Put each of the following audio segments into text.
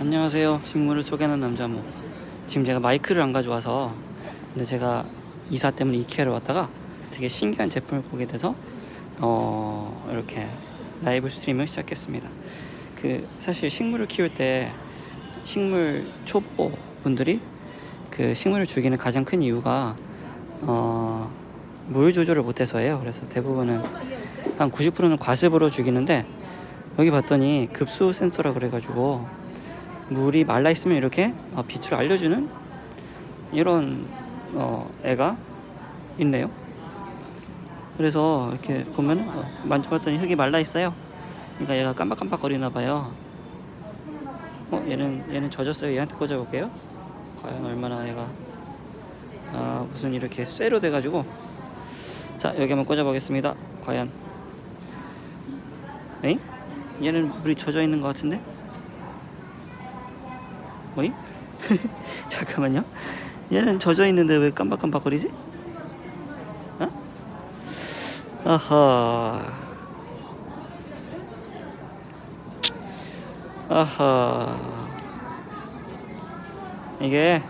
안녕하세요. 식물을 소개하는 남자 모. 지금 제가 마이크를 안 가져와서 근데 제가 이사 때문에 이케아를 왔다가 되게 신기한 제품을 보게 돼서 어 이렇게 라이브 스트림을 시작했습니다. 그 사실 식물을 키울 때 식물 초보 분들이 그 식물을 죽이는 가장 큰 이유가 어, 물 조절을 못해서예요. 그래서 대부분은 한 90%는 과습으로 죽이는데 여기 봤더니 급수 센서라 그래가지고 물이 말라 있으면 이렇게 어, 빛을 알려주는 이런 어, 애가 있네요. 그래서 이렇게 보면 어, 만져봤더니 흙이 말라 있어요. 그러니까 얘가 깜박깜박 거리나 봐요. 어 얘는 얘는 젖었어요. 얘한테 꽂아볼게요. 과연 얼마나 얘가 아 무슨 이렇게 쇠로 돼가지고 자 여기 한번 꽂아보겠습니다. 과연 에이? 얘는 물이 젖어 있는 것 같은데? 어이? 잠깐만요. 얘는 젖어 있는데 왜 깜박깜박거리지? 어? 아하. 아하. 이게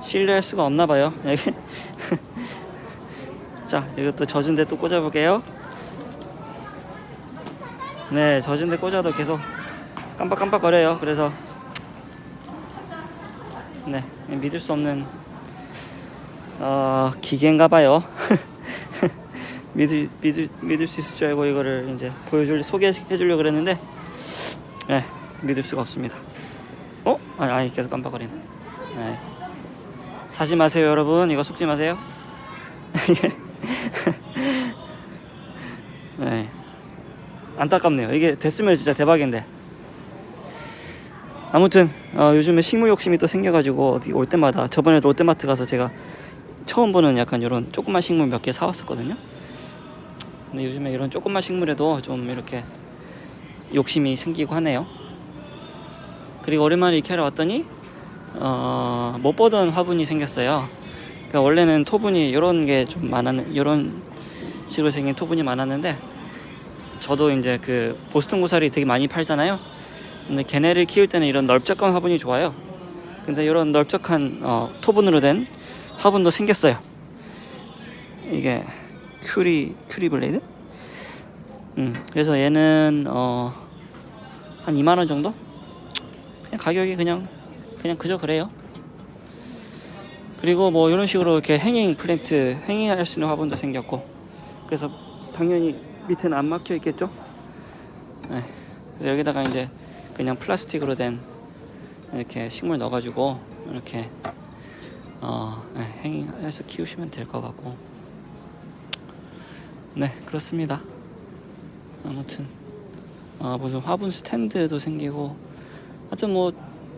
신뢰할 수가 없나 봐요. 자, 이것도 젖은 데 또 꽂아 볼게요. 네, 젖은 데 꽂아도 계속 깜빡깜빡거려요. 그래서 네, 믿을 수 없는 어, 기계인가 봐요. 믿을, 믿을, 믿을 수 있을 줄 알고 이거를 이제 보여줄, 소개해 주려고 그랬는데, 네, 믿을 수가 없습니다. 어? 아니, 아니 계속 깜빡거리네. 네. 사지 마세요, 여러분. 이거 속지 마세요. 네. 안타깝네요. 이게 됐으면 진짜 대박인데. 아무튼 어, 요즘에 식물 욕심이 또 생겨가지고 어디 올 때마다 저번에 롯데마트 가서 제가 처음 보는 약간 이런 조그만 식물 몇 개 사왔었거든요. 근데 요즘에 이런 조그만 식물에도 좀 이렇게 욕심이 생기고 하네요. 그리고 오랜만에 이케아를 왔더니 어, 못 보던 화분이 생겼어요. 그러니까 원래는 토분이 이런 게 좀 많았는 이런 식으로 생긴 토분이 많았는데 저도 이제 그 보스턴 고사리 되게 많이 팔잖아요. 근데 걔네를 키울 때는 이런 넓적한 화분이 좋아요. 근데 이런 넓적한 어, 토분으로 된 화분도 생겼어요. 이게 큐리 큐리 블레이드? 음, 그래서 얘는 어, 한 2만 원 정도? 그냥 가격이 그냥 그냥 그저 그래요. 그리고 뭐 이런 식으로 이렇게 행잉 플랜트 행잉할 수 있는 화분도 생겼고 그래서 당연히 밑에는 안 막혀 있겠죠. 네. 그래서 여기다가 이제 그냥 플라스틱으로 된 이렇게 식물 넣어가지고 이렇게 어 네, 행잉해서 키우시면 될 것 같고 네 그렇습니다. 아무튼 어, 무슨 화분 스탠드도 생기고 하여튼 뭐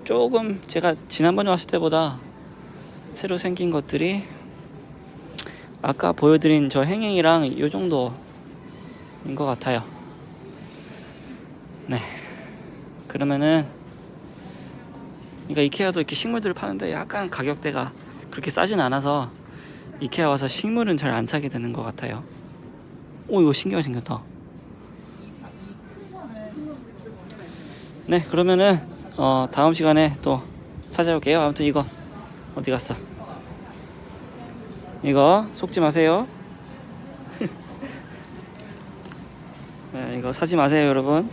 조금 제가 지난번에 왔을 때보다 새로 생긴 것들이 아까 보여드린 저 행행이랑 이 정도인 것 같아요. 네. 그러면은 그러니까 이케아도 이렇게 식물들을 파는데 약간 가격대가 그렇게 싸진 않아서 이케아 와서 식물은 잘 안 사게 되는 것 같아요. 오 이거 신기하게 생겼다. 네 그러면은 어, 다음 시간에 또 찾아올게요. 아무튼 이거 어디 갔어? 이거 속지 마세요. 네, 이거 사지 마세요, 여러분.